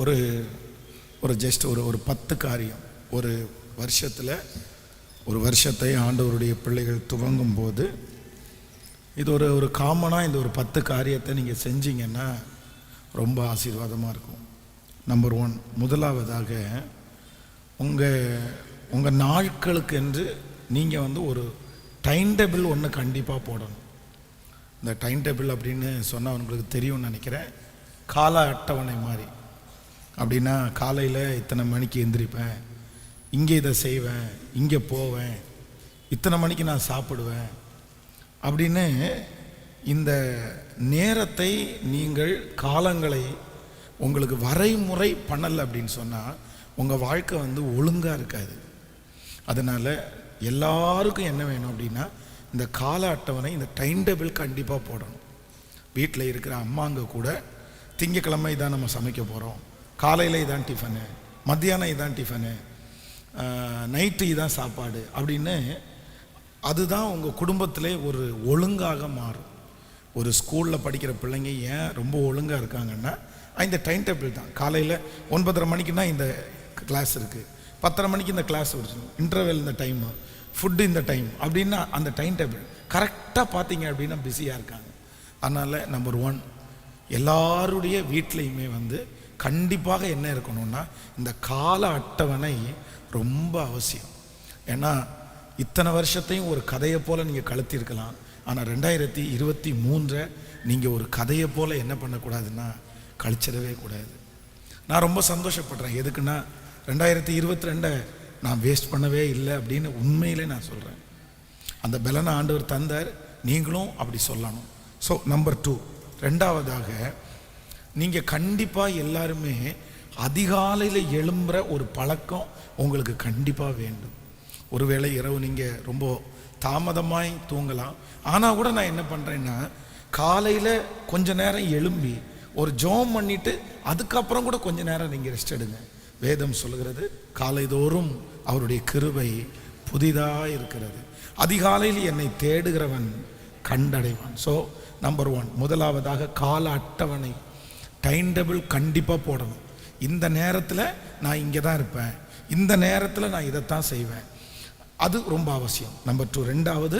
ஒரு ஒரு ஜஸ்ட் ஒரு ஒரு பத்து காரியம். ஒரு வருஷத்தில் ஒரு வருஷத்தை ஆண்டவருடைய பிள்ளைகள் துவங்கும் போது இது ஒரு ஒரு காமனாக இந்த ஒரு பத்து காரியத்தை நீங்கள் செஞ்சீங்கன்னா ரொம்ப ஆசீர்வாதமாக இருக்கும். நம்பர் ஒன் முதலாவதாக உங்கள் உங்கள் நாட்களுக்கு என்று நீங்கள் வந்து ஒரு டைம் டேபிள் ஒன்று கண்டிப்பாக போடணும். இந்த டைம் டேபிள் அப்படின்னு சொன்னால் உங்களுக்கு தெரியும்னு நினைக்கிறேன். கால அட்டவணை மாதிரி. அப்படின்னா காலையில் இத்தனை மணிக்கு எந்திரிப்பேன். இங்கே இதை செய்வேன் இங்கே போவேன் இத்தனை மணிக்கு நான் சாப்பிடுவேன் அப்படின்னு இந்த நேரத்தை நீங்கள் காலங்களை உங்களுக்கு வரைமுறை பண்ணலை அப்படின்னு சொன்னால் உங்கள் வாழ்க்கை வந்து ஒழுங்காக இருக்காது. அதனால் எல்லாருக்கும் என்ன வேணும் அப்படின்னா இந்த கால அட்டவணை இந்த டைம் டேபிள் கண்டிப்பாக போடணும். வீட்டில் இருக்கிற அம்மாங்க கூட திங்கக்கிழமை இதான் நம்ம சமைக்க போகிறோம் காலையில் இதான் டிஃபனு மத்தியானம் இதான் டிஃபனு நைட்டு இதான் சாப்பாடு அப்படின்னு அதுதான் உங்கள் குடும்பத்திலே ஒரு ஒழுங்காக மாறும். ஒரு ஸ்கூலில் படிக்கிற பிள்ளைங்க ஏன் ரொம்ப ஒழுங்காக இருக்காங்கன்னா இந்த டைம் டேபிள் தான். காலையில் ஒன்பதரை மணிக்குன்னா இந்த கிளாஸ் இருக்குது பத்தரை மணிக்கு இந்த கிளாஸ் வச்சுக்கணும் இன்டர்வெல் இந்த டைமு ஃபுட்டு இந்த டைம் அப்படின்னா அந்த டைம் டேபிள் கரெக்டாக பார்த்தீங்க அப்படின்னா பிஸியாக இருக்காங்க. அதனால் நம்பர் ஒன் எல்லாருடைய வீட்லேயுமே வந்து கண்டிப்பாக என்ன இருக்கணும்னா இந்த கால அட்டவணை ரொம்ப அவசியம். ஏன்னா இத்தனை வருஷத்தையும் ஒரு கதையை போல் நீங்கள் கழுத்திருக்கலாம். ஆனால் ரெண்டாயிரத்தி இருபத்தி மூன்றை நீங்கள் ஒரு கதையை போல் என்ன பண்ணக்கூடாதுன்னா கழிச்சிடவே கூடாது. நான் ரொம்ப சந்தோஷப்படுறேன். எதுக்குன்னா ரெண்டாயிரத்தி இருபத்தி ரெண்டை நான் வேஸ்ட் பண்ணவே இல்லை அப்படின்னு உண்மையிலே நான் சொல்கிறேன் அந்த பலனை ஆண்டவர் தந்தார். நீங்களும் அப்படி சொல்லணும். ஸோ நம்பர் டூ ரெண்டாவதாக நீங்கள் கண்டிப்பாக எல்லாருமே அதிகாலையில் எழும்புற ஒரு பழக்கம் உங்களுக்கு கண்டிப்பாக வேண்டும். ஒருவேளை இரவு நீங்கள் ரொம்ப தாமதமாய் தூங்கலாம். ஆனால் கூட நான் என்ன பண்ணுறேன்னா காலையில் கொஞ்ச நேரம் எழும்பி ஒரு ஜோம் பண்ணிட்டு அதுக்கப்புறம் கூட கொஞ்ச நேரம் நீங்கள் ரெஸ்ட் எடுங்க. வேதம் சொல்கிறது காலைதோறும் அவருடைய கிருபை புதிதாக இருக்கிறது. அதிகாலையில் என்னை தேடுகிறவன் கண்டடைவான். ஸோ நம்பர் ஒன் முதலாவதாக கால அட்டவணை. டைம் டேபிள் கண்டிப்பாக போடணும். இந்த நேரத்தில் நான் இங்கே தான் இருப்பேன். இந்த நேரத்தில் நான் இதைத்தான் செய்வேன். அது ரொம்ப அவசியம். நம்பர் டூ ரெண்டாவது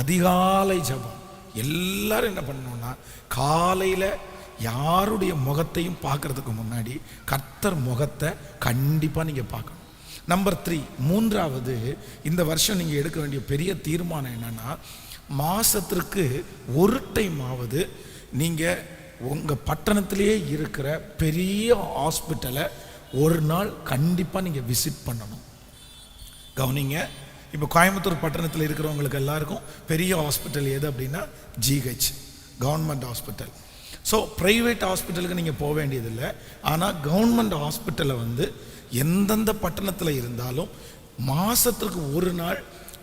அதிகாலை ஜபம். எல்லாரும் என்ன பண்ணணும்னா காலையில் யாருடைய முகத்தையும் பார்க்கறதுக்கு முன்னாடி கர்த்தர் முகத்தை கண்டிப்பாக நீங்கள் பார்க்கணும். நம்பர் த்ரீ மூன்றாவது இந்த வருஷம் நீங்கள் எடுக்க வேண்டிய பெரிய தீர்மானம் என்னென்னா மாதத்திற்கு ஒரு டைம் ஆவது நீங்கள் உங்கள் பட்டணத்திலேயே இருக்கிற பெரிய ஹாஸ்பிட்டலை ஒரு நாள் கண்டிப்பாக நீங்கள் விசிட் பண்ணணும். கவனிங்க இப்போ கோயம்புத்தூர் பட்டணத்தில் இருக்கிறவங்களுக்கு எல்லாருக்கும் பெரிய ஹாஸ்பிட்டல் எது அப்படின்னா GH government hospital so private ஹாஸ்பிட்டலுக்கு நீங்கள் போக வேண்டியதில்லை. ஆனால் கவர்மெண்ட் ஹாஸ்பிட்டலை வந்து எந்தெந்த பட்டணத்தில் இருந்தாலும் மாதத்துக்கு ஒரு நாள்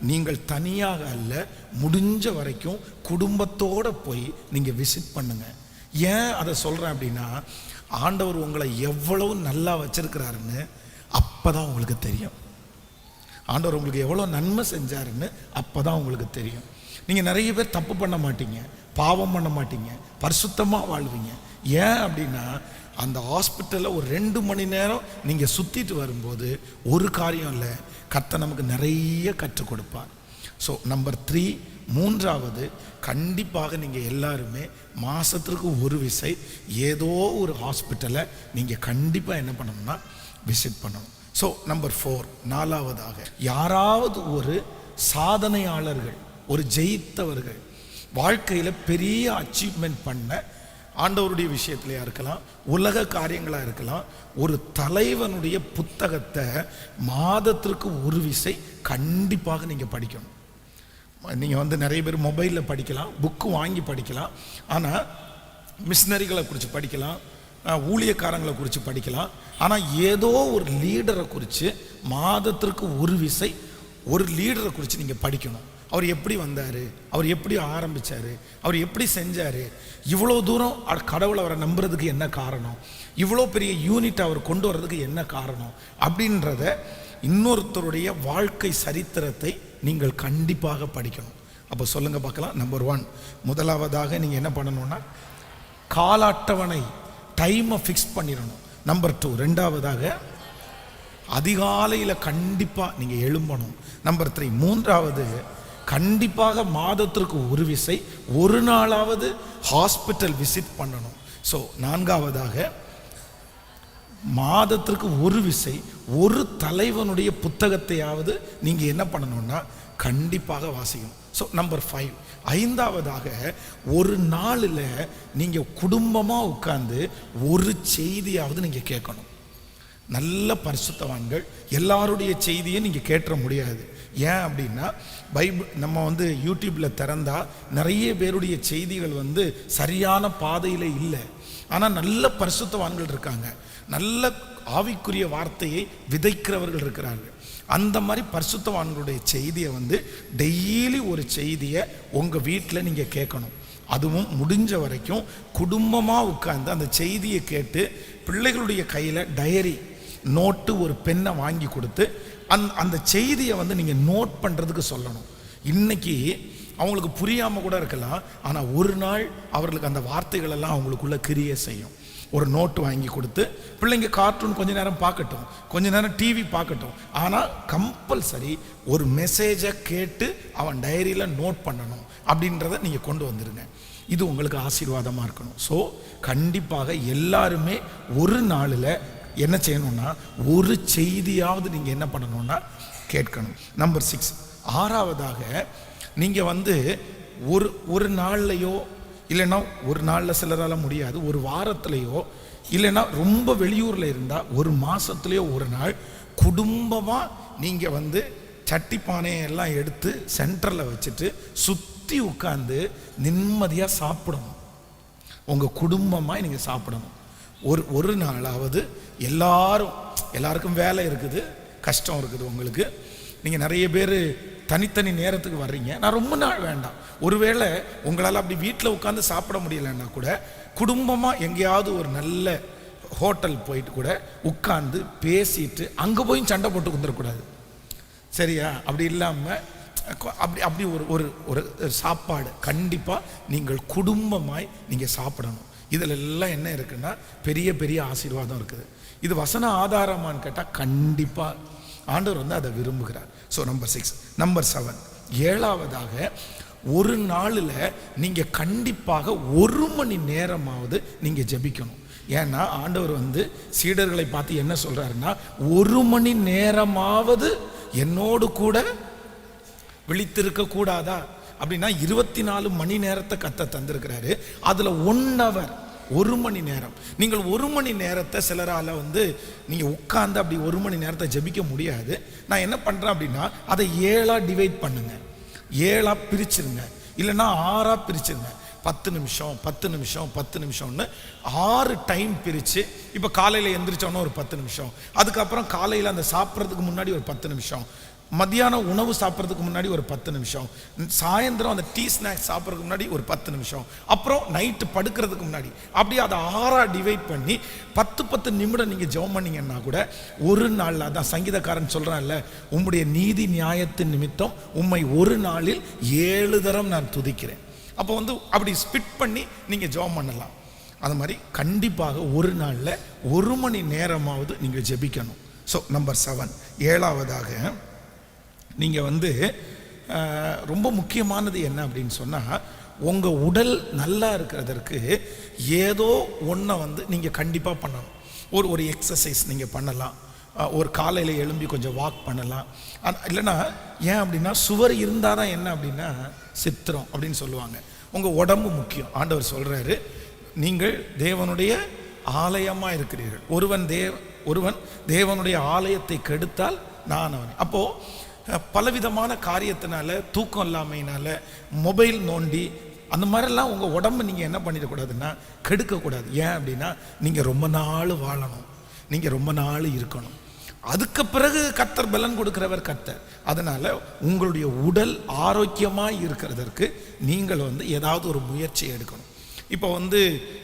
நீங்கள் தனியாக அல்ல முடிஞ்ச வரைக்கும் குடும்பத்தோடு போய் நீங்கள் விசிட் பண்ணுங்கள் ஏன் அதை சொல்கிறேன் அப்படின்னா ஆண்டவர் உங்களை எவ்வளவு நல்லா வச்சிருக்கிறாருன்னு அப்போ தான் உங்களுக்கு தெரியும். ஆண்டவர் உங்களுக்கு எவ்வளோ நன்மை செஞ்சாருன்னு அப்போ தான் உங்களுக்கு தெரியும். நீங்கள் நிறைய பேர் தப்பு பண்ண மாட்டீங்க பாவம் பண்ண மாட்டீங்க பரிசுத்தமாக வாழ்வீங்க. ஏன் அப்படின்னா அந்த ஹாஸ்பிட்டலில் ஒரு ரெண்டு மணி நேரம் நீங்கள் சுற்றிட்டு வரும்போது ஒரு காரியம் இல்லை. கத்தை நமக்கு நிறைய கற்றுக் கொடுப்பார். ஸோ நம்பர் த்ரீ மூன்றாவது கண்டிப்பாக நீங்கள் எல்லாருமே மாதத்திற்கு ஒரு விசை ஏதோ ஒரு ஹாஸ்பிட்டலை நீங்கள் கண்டிப்பாக என்ன பண்ணணும்னா விசிட் பண்ணணும். ஸோ நம்பர் ஃபோர் நாலாவதாக யாராவது ஒரு சாதனையாளர்கள் ஒரு ஜெயித்தவர்கள் வாழ்க்கையில் பெரிய அச்சீவ்மெண்ட் பண்ண ஆண்டவருடைய விஷயத்திலையா இருக்கலாம் உலக காரியங்களாக இருக்கலாம் ஒரு தலைவனுடைய புத்தகத்தை மாதத்திற்கு ஒரு விசை கண்டிப்பாக நீங்கள் படிக்கணும். நீங்கள் வந்து நிறைய பேர் மொபைலில் படிக்கலாம் புக்கு வாங்கி படிக்கலாம். ஆனால் மிஷினரிகளை குறித்து படிக்கலாம் ஊழியக்காரங்களை குறித்து படிக்கலாம். ஆனால் ஏதோ ஒரு லீடரை குறித்து மாதத்திற்கு ஒரு விசை ஒரு லீடரை குறித்து நீங்கள் படிக்கணும். அவர் எப்படி வந்தார்? அவர் எப்படி ஆரம்பித்தார் அவர் எப்படி செஞ்சார்? இவ்வளோ தூரம் கடவுளை அவரை நம்புறதுக்கு என்ன காரணம்? இவ்வளோ பெரிய யூனிட் அவர் கொண்டு வர்றதுக்கு என்ன காரணம்? அப்படின்றத இன்னொருத்தருடைய வாழ்க்கை சரித்திரத்தை நீங்கள் கண்டிப்பாக படிக்கணும். அப்போ சொல்லுங்கள் பார்க்கலாம். நம்பர் ஒன் முதலாவதாக நீங்கள் என்ன பண்ணணும்னா கால அட்டவணை டைமை ஃபிக்ஸ் பண்ணிடணும். நம்பர் டூ ரெண்டாவதாக அதிகாலையில் கண்டிப்பாக நீங்கள் எழும்பணும். நம்பர் த்ரீ மூன்றாவது கண்டிப்பாக மாதத்திற்கு ஒரு விசை ஒரு நாளாவது ஹாஸ்பிட்டல் விசிட் பண்ணணும். ஸோ நான்காவதாக மாதத்திற்கு ஒரு விசை ஒரு தலைவனுடைய புத்தகத்தையாவது நீங்கள் என்ன பண்ணணும்னா கண்டிப்பாக வாசிக்கணும். ஸோ நம்பர் ஃபைவ் ஐந்தாவதாக ஒரு நாளில் நீங்கள் குடும்பமாக உட்கார்ந்து ஒரு செய்தியாவது நீங்கள் கேட்கணும். நல்ல பரிசுத்தவான்கள் எல்லாருடைய செய்தியை நீங்கள் கேட்டுற முடியாது. ஏன் அப்படின்னா பைபிள் நம்ம வந்து யூடியூப்பில் திறந்தால் நிறைய பேருடைய செய்திகள் வந்து சரியான பாதையில் இல்லை. ஆனால் நல்ல பரிசுத்தவான்கள் இருக்காங்க. நல்ல ஆவிக்குரிய வார்த்தையை விதைக்கிறவர்கள் இருக்கிறார்கள். அந்த மாதிரி பரிசுத்தவான்களுடைய செய்தியை வந்து டெய்லி ஒரு செய்தியை உங்கள் வீட்டில் நீங்கள் கேட்கணும். அதுவும் முடிஞ்ச வரைக்கும் குடும்பமாக உட்கார்ந்து அந்த செய்தியை கேட்டு பிள்ளைகளுடைய கையில் டயரி நோட்டு ஒரு பெண்ணை வாங்கி கொடுத்து அந் அந்த செய்தியை வந்து நீங்கள் நோட் பண்ணுறதுக்கு சொல்லணும். இன்னைக்கு அவங்களுக்கு புரியாமல் கூட இருக்கலாம். ஆனால் ஒரு நாள் அவர்களுக்கு அந்த வார்த்தைகளெல்லாம் அவங்களுக்குள்ளே கிரிய செய்யும். ஒரு நோட்டு வாங்கி கொடுத்து பிள்ளைங்க கார்ட்டூன் கொஞ்ச நேரம் பார்க்கட்டும் கொஞ்ச நேரம் டிவி பார்க்கட்டும். ஆனால் கம்பல்சரி ஒரு மெசேஜை கேட்டு அவன் டைரியில் நோட் பண்ணணும் அப்படின்றத நீங்கள் கொண்டு வந்துடுங்க இது உங்களுக்கு ஆசீர்வாதமாக இருக்கணும். ஸோ கண்டிப்பாக எல்லாருமே ஒரு நாளில் என்ன செய்யணும்னா ஒரு செய்தியாவது நீங்கள் என்ன பண்ணணும்னா கேட்கணும். நம்பர் சிக்ஸ் ஆறாவதாக நீங்கள் வந்து ஒரு ஒரு நாள்லையோ இல்லைன்னா ஒரு நாளில் சிலரால் முடியாது ஒரு வாரத்துலேயோ இல்லைன்னா ரொம்ப வெளியூரில் இருந்தால் ஒரு மாதத்துலேயோ ஒரு நாள் குடும்பமாக நீங்கள் வந்து சட்டி பானையை எல்லாம் எடுத்து சென்டரில் வச்சுட்டு சுற்றி உட்காந்து நிம்மதியாக சாப்பிடணும். உங்கள் குடும்பமாக நீங்கள் சாப்பிடணும். ஒரு ஒரு நாளாவது எல்லாரும் எல்லாருக்கும் வேலை இருக்குது கஷ்டம் இருக்குது உங்களுக்கு. நீங்கள் நிறைய பேர் தனித்தனி நேரத்துக்கு வர்றீங்க. நான் ரொம்ப நாள் வேண்டாம். ஒருவேளை உங்களால் அப்படி வீட்டில் உட்காந்து சாப்பிட முடியலன்னா கூட குடும்பமாக எங்கேயாவது ஒரு நல்ல ஹோட்டல் போயிட்டு கூட உட்காந்து பேசிட்டு அங்கே போய் சண்டை போட்டு வந்துடக்கூடாது சரியா? அப்படி இல்லாமல் அப்படி அப்படி ஒரு ஒரு ஒரு சாப்பாடு கண்டிப்பாக நீங்கள் குடும்பமாய் நீங்கள் சாப்பிடணும். இதில் எல்லாம் என்ன இருக்குன்னா பெரிய பெரிய ஆசீர்வாதம் இருக்குது. இது வசன ஆதாரமான்னு கேட்டால் கண்டிப்பாக ஆண்டவர் வந்து அதை விரும்புகிறார். So number six number seven ஏழாவதாக ஒரு நாளில் நீங்கள் கண்டிப்பாக ஒரு மணி நேரமாவது நீங்கள் ஜெபிக்கணும். ஏன்னா ஆண்டவர் வந்து சீடர்களை பார்த்து என்ன சொல்கிறாருன்னா ஒரு மணி நேரமாவது என்னோடு கூட விழித்திருக்க கூடாதா? அப்படின்னா இருபத்தி நாலு மணி நேரத்தை கத்த தந்திருக்கிறாரு. அதில் ஒன் ஹவர் ஒரு மணி நேரம். நீங்கள் ஒரு மணி நேரத்தை சிலரால் வந்து நீங்கள் உட்காந்து அப்படி ஒரு மணி நேரத்தை ஜெபிக்க முடியாது. நான் என்ன பண்ணுறேன் அப்படின்னா அதை ஏழாக டிவைட் பண்ணுங்க. ஏழாக பிரிச்சிருங்க. இல்லைன்னா ஆறாக பிரிச்சிருங்க. பத்து நிமிஷம் பத்து நிமிஷம் பத்து நிமிஷம்னு ஆறு டைம் பிரித்து இப்போ காலையில் எந்திரிச்சோன்னா ஒரு பத்து நிமிஷம். அதுக்கப்புறம் காலையில் அந்த சாப்பிட்றதுக்கு முன்னாடி ஒரு பத்து நிமிஷம். மத்தியானம் உணவு சாப்பிட்றதுக்கு முன்னாடி ஒரு பத்து நிமிஷம். சாயந்தரம் அந்த டீ ஸ்நாக்ஸ் சாப்பிட்றதுக்கு முன்னாடி ஒரு பத்து நிமிஷம். அப்புறம் நைட்டு படுக்கிறதுக்கு முன்னாடி. அப்படியே அதை ஆறாக டிவைட் பண்ணி பத்து பத்து நிமிடம் நீங்கள் ஜெபம் பண்ணீங்கன்னா கூட ஒரு நாளில் அதான் சங்கீதக்காரன் சொல்கிறான்ல உம்முடைய நீதி நியாயத்தின் நிமித்தம் உம்மை ஒரு நாளில் ஏழு தரம் நான் துதிக்கிறேன். அப்போ வந்து அப்படி ஸ்பிட் பண்ணி நீங்கள் ஜெபம் பண்ணலாம். அது மாதிரி கண்டிப்பாக ஒரு நாளில் ஒரு மணி நேரமாவது நீங்கள் ஜெபிக்கணும். ஸோ நம்பர் செவன் ஏழாவதாக நீங்கள் வந்து ரொம்ப முக்கியமானது என்ன அப்படின்னு சொன்னால் உங்கள் உடல் நல்லா இருக்கிறதற்கு ஏதோ ஒன்றை வந்து நீங்கள் கண்டிப்பாக பண்ணணும். ஒரு ஒரு எக்ஸசைஸ் நீங்கள் பண்ணலாம். ஒரு காலையில் எழும்பி கொஞ்சம் வாக் பண்ணலாம். இல்லைனா இல்லைன்னா ஏன் அப்படின்னா சுவர் இருந்தால் தான் என்ன அப்படின்னா சித்திரம் அப்படின்னு சொல்லுவாங்க. உங்கள் உடம்பு முக்கியம். ஆண்டவர் சொல்கிறாரு நீங்கள் தேவனுடைய ஆலயமாக இருக்கிறீர்கள். ஒருவன் தேவ ஒருவன் தேவனுடைய ஆலயத்தை கெடுத்தால் நான் அவன். அப்போது பலவிதமான காரியத்தினால தூக்கம் இல்லாமையினால மொபைல் நோண்டி அந்த மாதிரிலாம் உங்கள் உடம்பு நீங்கள் என்ன பண்ணிடக்கூடாதுன்னா கெடுக்கக்கூடாது. ஏன் அப்படின்னா நீங்கள் ரொம்ப நாள் வாழணும். நீங்கள் ரொம்ப நாள் இருக்கணும். அதுக்கு பிறகு கத்தர் பலன் கொடுக்கிறவர் கத்தர் அதனால் உங்களுடைய உடல் ஆரோக்கியமாக இருக்கிறதற்கு நீங்கள் வந்து ஏதாவது ஒரு முயற்சி எடுக்கணும். இப்போ வந்து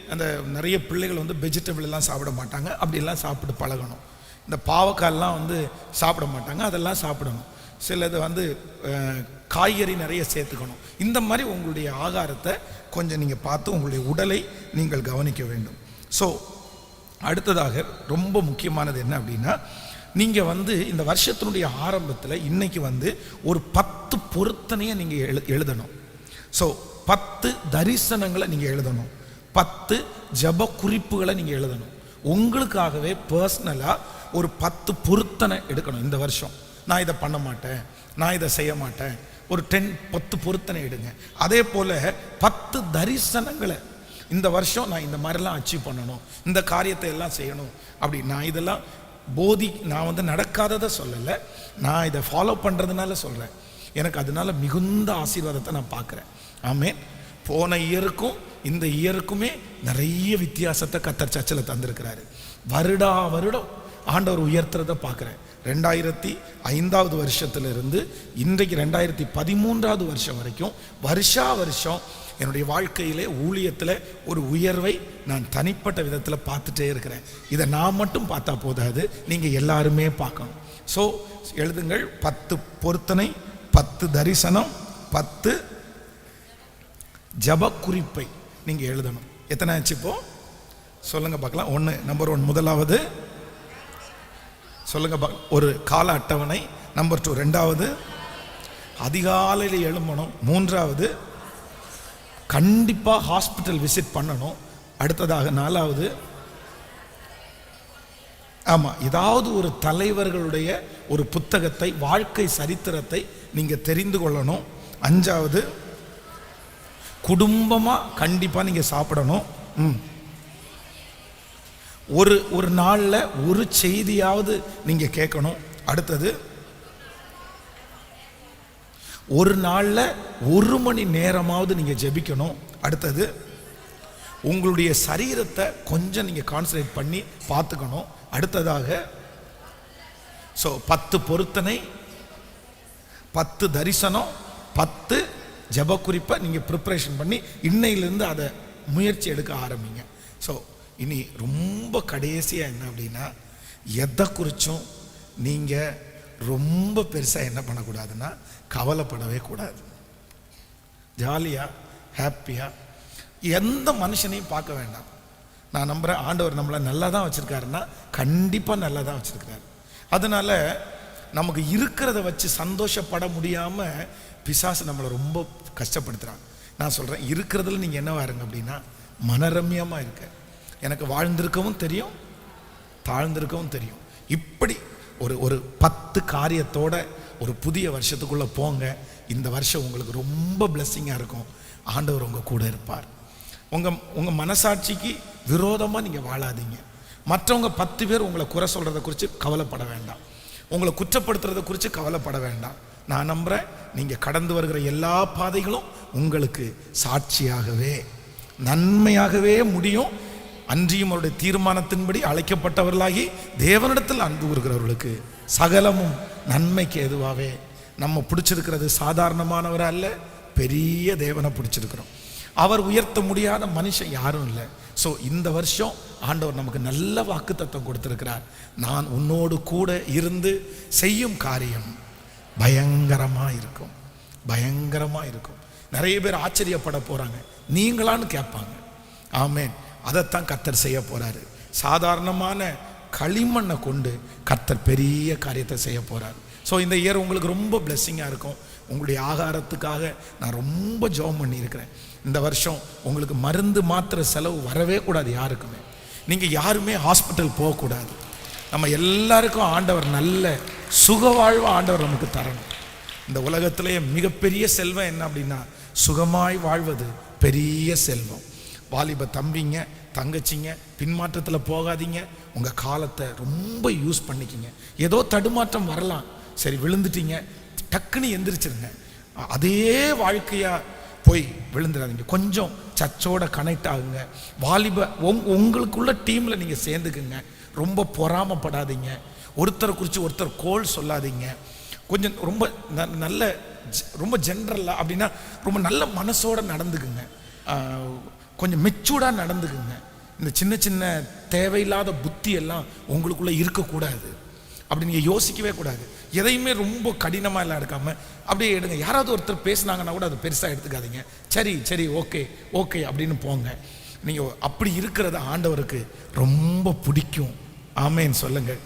அந்த நிறைய பிள்ளைகள் வந்து வெஜிடபிள் எல்லாம் சாப்பிட மாட்டாங்க. அப்படிலாம் சாப்பிட்டு பழகணும். இந்த பாவக்காயெல்லாம் வந்து சாப்பிட மாட்டாங்க. அதெல்லாம் சாப்பிடணும். சிலது வந்து காய்கறி நிறைய சேர்த்துக்கணும். இந்த மாதிரி உங்களுடைய ஆகாரத்தை கொஞ்சம் நீங்கள் பார்த்து உங்களுடைய உடலை நீங்கள் கவனிக்க வேண்டும். ஸோ அடுத்ததாக ரொம்ப முக்கியமானது என்ன அப்படின்னா நீங்கள் வந்து இந்த வருஷத்தினுடைய ஆரம்பத்தில் இன்னைக்கு வந்து ஒரு பத்து பொருத்தனையை நீங்கள் எழு எழுதணும். ஸோ பத்து தரிசனங்களை நீங்கள் எழுதணும். பத்து ஜப குறிப்புகளை நீங்கள் எழுதணும். உங்களுக்காகவே பர்சனலாக ஒரு பத்து பொருத்தனை எடுக்கணும் இந்த வருஷம். நான் இதை பண்ண மாட்டேன் நான் இதை செய்ய மாட்டேன். ஒரு டென் பத்து பொருத்தனை எடுங்க. அதே போல் பத்து தரிசனங்களை. இந்த வருஷம் நான் இந்த மாதிரிலாம் அச்சீவ் பண்ணணும் இந்த காரியத்தை எல்லாம் செய்யணும் அப்படி. நான் இதெல்லாம் போதி நான் வந்து நடக்காததை சொல்லலை. நான் இதை ஃபாலோ பண்ணுறதுனால சொல்கிறேன் எனக்கு அதனால மிகுந்த ஆசீர்வாதத்தை நான் பார்க்குறேன். ஆமே போன இயருக்கும் இந்த இயருக்குமே நிறைய வித்தியாசத்தை கத்தர் சர்ச்சில் தந்திருக்கிறாரு. வருடா வருடம் ஆண்டவர் உயர்த்துறதை பார்க்குறேன். ரெண்டாயிரத்தி ஐந்தாவது வருஷத்திலிருந்து இன்றைக்கு ரெண்டாயிரத்தி பதிமூன்றாவது வருஷம் வரைக்கும் வருஷா வருஷம் என்னுடைய வாழ்க்கையிலே ஊழியத்தில் ஒரு உயர்வை நான் தனிப்பட்ட விதத்தில் பார்த்துட்டே இருக்கிறேன். இதை நான் மட்டும் பார்த்தா போதாது நீங்கள் எல்லாருமே பார்க்கணும். ஸோ எழுதுங்கள் பத்து பொருத்தனை பத்து தரிசனம் பத்து ஜப குறிப்பை நீங்கள் எழுதணும். எத்தனை ஆச்சு இப்போ? சொல்லுங்க பார்க்கலாம். ஒன்று நம்பர் ஒன் முதலாவது சொல்லுங்க ஒரு கால அட்டவணை நம்பர் டூ ரெண்டாவது அதிகாலையில் எழும்பணும். மூன்றாவது கண்டிப்பாக ஹாஸ்பிட்டல் விசிட் பண்ணணும். அடுத்ததாக நாலாவது ஆமாம் ஏதாவது ஒரு தலைவர்களுடைய ஒரு புத்தகத்தை வாழ்க்கை சரித்திரத்தை நீங்கள் தெரிந்து கொள்ளணும். அஞ்சாவது குடும்பமாக கண்டிப்பாக நீங்கள் சாப்பிடணும். ம். ஒரு ஒரு நாளில் ஒரு செய்தியாவது நீங்கள் கேட்கணும். அடுத்தது ஒரு நாளில் ஒரு மணி நேரமாவது நீங்கள் ஜெபிக்கணும். அடுத்தது உங்களுடைய சரீரத்தை கொஞ்சம் நீங்கள் கான்சன்ட்ரேட் பண்ணி பார்த்துக்கணும். அடுத்ததாக ஸோ பத்து பொருத்தனை பத்து தரிசனம் பத்து ஜபக்குறிப்பை நீங்கள் ப்ரிப்பரேஷன் பண்ணி இன்னையிலேருந்து அதை முயற்சி எடுக்க ஆரம்பிங்க. ஸோ இனி ரொம்ப கடைசியாக என்ன அப்படின்னா எதை குறித்தும் நீங்கள் ரொம்ப பெருசாக என்ன பண்ணக்கூடாதுன்னா கவலைப்படவே கூடாது. ஜாலியாக ஹாப்பியாக எந்த மனுஷனையும் பார்க்க வேண்டாம். நான் நம்புகிறேன் ஆண்டவர் நம்மளை நல்லா தான் வச்சுருக்காருன்னா கண்டிப்பாக நல்லா தான் வச்சுருக்காரு அதனால் நமக்கு இருக்கிறத வச்சு சந்தோஷப்பட முடியாமல் பிசாசு நம்மளை ரொம்ப கஷ்டப்படுத்துகிறான் நான் சொல்கிறேன் இருக்கிறதுல நீங்கள் என்னவா இருங்க அப்படின்னா மனரம்யமாக இருக்க எனக்கு வாழ்ந்திருக்கவும் தெரியும் தாழ்ந்திருக்கவும் தெரியும். இப்படி ஒரு ஒரு பத்து காரியத்தோட ஒரு புதிய வருஷத்துக்குள்ளே போங்க. இந்த வருஷம் உங்களுக்கு ரொம்ப பிளெஸ்ஸிங்காக இருக்கும். ஆண்டவர் உங்கள் கூட இருப்பார். உங்கள் உங்கள் மனசாட்சிக்கு விரோதமாக நீங்கள் வாழாதீங்க. மற்றவங்க பத்து பேர் உங்களை குறை சொல்கிறத குறித்து கவலைப்பட வேண்டாம். உங்களை குற்றப்படுத்துறதை குறித்து கவலைப்பட வேண்டாம். நான் நம்புகிறேன் நீங்கள் கடந்து வருகிற எல்லா பாதைகளும் உங்களுக்கு சாட்சியாகவே நன்மையாகவே முடியும். அன்றியும் அவருடைய தீர்மானத்தின்படி அழைக்கப்பட்டவர்களாகி தேவனிடத்தில் அன்பு கூறுகிறவர்களுக்கு சகலமும் நன்மைக்கு எதுவாகவே நம்ம பிடிச்சிருக்கிறது சாதாரணமானவர் அல்ல பெரிய தேவனை பிடிச்சிருக்கிறோம். அவர் உயர்த்த முடியாத மனுஷன் யாரும் இல்லை. ஸோ இந்த வருஷம் ஆண்டவர் நமக்கு நல்ல வாக்கு தத்துவம் கொடுத்துருக்கிறார். நான் உன்னோடு கூட இருந்து செய்யும் காரியம் பயங்கரமாக இருக்கும். பயங்கரமாக இருக்கும். நிறைய பேர் ஆச்சரியப்பட போகிறாங்க நீங்களான்னு கேட்பாங்க. ஆமேன். அதைத்தான் கத்தர் செய்ய போறாரு. சாதாரணமான களிமண்ணை கொண்டு கத்தர் பெரிய காரியத்தை செய்ய போறார். ஸோ இந்த இயர் உங்களுக்கு ரொம்ப பிளெஸ்ஸிங்காக இருக்கும். உங்களுடைய ஆகாரத்துக்காக நான் ரொம்ப ஜெபம் பண்ணியிருக்கிறேன். இந்த வருஷம் உங்களுக்கு மருந்து மாத்திர செலவு வரவே கூடாது யாருக்குமே. நீங்கள் யாருமே ஹாஸ்பிட்டல் போகக்கூடாது. நம்ம எல்லாருக்கும் ஆண்டவர் நல்ல சுகவாழ்வு ஆண்டவர் நமக்கு தரணும். இந்த உலகத்திலேயே மிகப்பெரிய செல்வம் என்ன அப்படின்னா சுகமாய் வாழ்வது பெரிய செல்வம். வாலிப தம்பிங்க தங்கச்சிங்க பின்மாற்றத்தில் போகாதீங்க. உங்கள் காலத்தை ரொம்ப யூஸ் பண்ணிக்கிங்க. ஏதோ தடுமாற்றம் வரலாம். சரி விழுந்துட்டீங்க. டக்குன்னு எந்திரிச்சிருங்க. அதே வாழ்க்கையாக போய் விழுந்துடாதீங்க. கொஞ்சம் சர்ச்சோட கனெக்ட் ஆகுங்க. வாலிப உங் உங்களுக்குள்ள டீமில் நீங்கள் சேர்ந்துக்குங்க. ரொம்ப பொறாமப்படாதீங்க. ஒருத்தரை குறித்து ஒருத்தர் கோல் சொல்லாதீங்க. கொஞ்சம் ரொம்ப ந- நல்ல ரொம்ப ஜென்ரலாக அப்படின்னா ரொம்ப நல்ல மனசோட நடந்துக்குங்க. கொஞ்சம் மெச்சூர்டாக நடந்துக்குங்க. இந்த சின்ன சின்ன தேவையில்லாத புத்தி எல்லாம் உங்களுக்குள்ளே இருக்கக்கூடாது. அப்படி நீங்கள் யோசிக்கவே கூடாது. எதையுமே ரொம்ப கடினமாக எல்லாம் எடுக்காமல் அப்படியே எடுங்க. யாராவது ஒருத்தர் பேசுனாங்கன்னா கூட அது பெருசாக எடுத்துக்காதீங்க. சரி சரி ஓகே ஓகே அப்படின்னு போங்க. நீங்கள் அப்படி இருக்கிறத ஆண்டவருக்கு ரொம்ப பிடிக்கும். ஆமேன்னு சொல்லுங்கள்.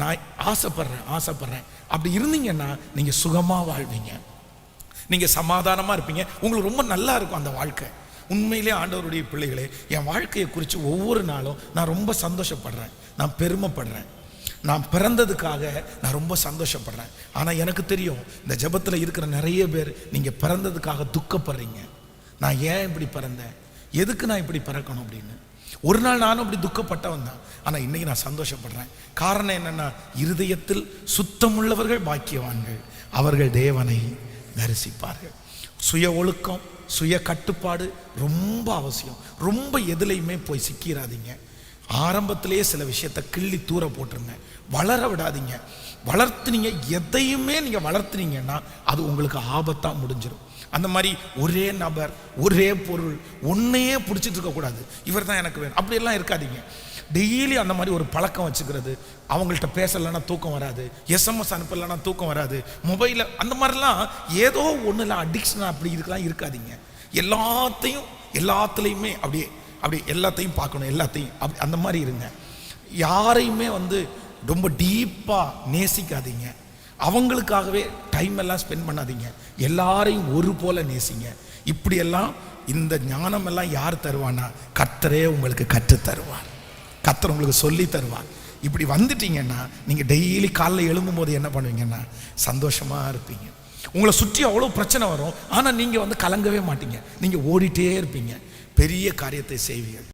நான் ஆசைப்படுறேன் ஆசைப்படுறேன். அப்படி இருந்தீங்கன்னா நீங்கள் சுகமாக வாழ்வீங்க. நீங்கள் சமாதானமாக இருப்பீங்க. உங்களுக்கு ரொம்ப நல்லா இருக்கும் அந்த வாழ்க்கை. உண்மையிலே ஆண்டவருடைய பிள்ளைகளே என் வாழ்க்கையை குறித்து ஒவ்வொரு நாளும் நான் ரொம்ப சந்தோஷப்படுறேன். நான் பெருமைப்படுறேன். நான் பிறந்ததுக்காக நான் ரொம்ப சந்தோஷப்படுறேன். ஆனால் எனக்கு தெரியும் இந்த ஜெபத்தில் இருக்கிற நிறைய பேர் நீங்கள் பிறந்ததுக்காக துக்கப்படுறீங்க. நான் ஏன் இப்படி பிறந்தேன்? எதுக்கு நான் இப்படி பிறக்கணும் அப்படின்னு. ஒரு நாள் நானும் இப்படி துக்கப்பட்டவன் தான். ஆனால் இன்னைக்கு நான் சந்தோஷப்படுறேன். காரணம் என்னன்னா இருதயத்தில் சுத்தமுள்ளவர்கள் பாக்கியவான்கள். அவர்கள் தேவனை தரிசிப்பார்கள். சுய ஒழுக்கம் சுய கட்டுப்பாடு ரொம்ப அவசியம். ரொம்ப எதுலையுமே போய் சிக்கிறாதீங்க ஆரம்பத்திலேயே சில விஷயத்தை கிள்ளி தூர போட்டுருங்க. வளர விடாதீங்க. வளர்த்துனீங்க எதையுமே நீங்கள் வளர்த்துனீங்கன்னா அது உங்களுக்கு ஆபத்தாக முடிஞ்சிடும் அந்த மாதிரி ஒரே நபர் ஒரே பொருள் ஒன்றையே பிடிச்சிட்டு இருக்கக்கூடாது. இவர் தான் எனக்கு வேணும். அப்படியெல்லாம் இருக்காதீங்க. டெய்லி அந்த மாதிரி ஒரு பழக்கம் வச்சுக்கிறது. அவங்கள்ட்ட பேசலைன்னா தூக்கம் வராது. எஸ்எம்எஸ் அனுப்பலைன்னா தூக்கம் வராது. மொபைலில் அந்த மாதிரிலாம் ஏதோ ஒன்றில் அடிக்ஷன் அப்படி இருக்கலாம் இருக்காதீங்க. எல்லாத்தையும் எல்லாத்துலேயுமே அப்படியே அப்படி எல்லாத்தையும் பார்க்கணும் எல்லாத்தையும். அப்படி அந்த மாதிரி இருங்க. யாரையுமே வந்து ரொம்ப டீப்பாக நேசிக்காதீங்க. அவங்களுக்காகவே டைம் எல்லாம் ஸ்பெண்ட் பண்ணாதீங்க. எல்லாரையும் ஒரு போல நேசிங்க. இப்படியெல்லாம் இந்த ஞானமெல்லாம் யார் தருவானா கர்த்தரே உங்களுக்கு கற்றுத் தருவார் கத்தர் உங்களுக்கு சொல்லி தருவார். இப்படி வந்துட்டீங்கன்னா நீங்கள் டெய்லி காலைல எழும்பும் போது என்ன பண்ணுவீங்கன்னா சந்தோஷமாக இருப்பீங்க. உங்களை சுற்றி அவ்வளோ பிரச்சனை வரும். ஆனால் நீங்கள் வந்து கலங்கவே மாட்டீங்க. நீங்கள் ஓடிட்டே இருப்பீங்க. பெரிய காரியத்தை செய்வீர்கள்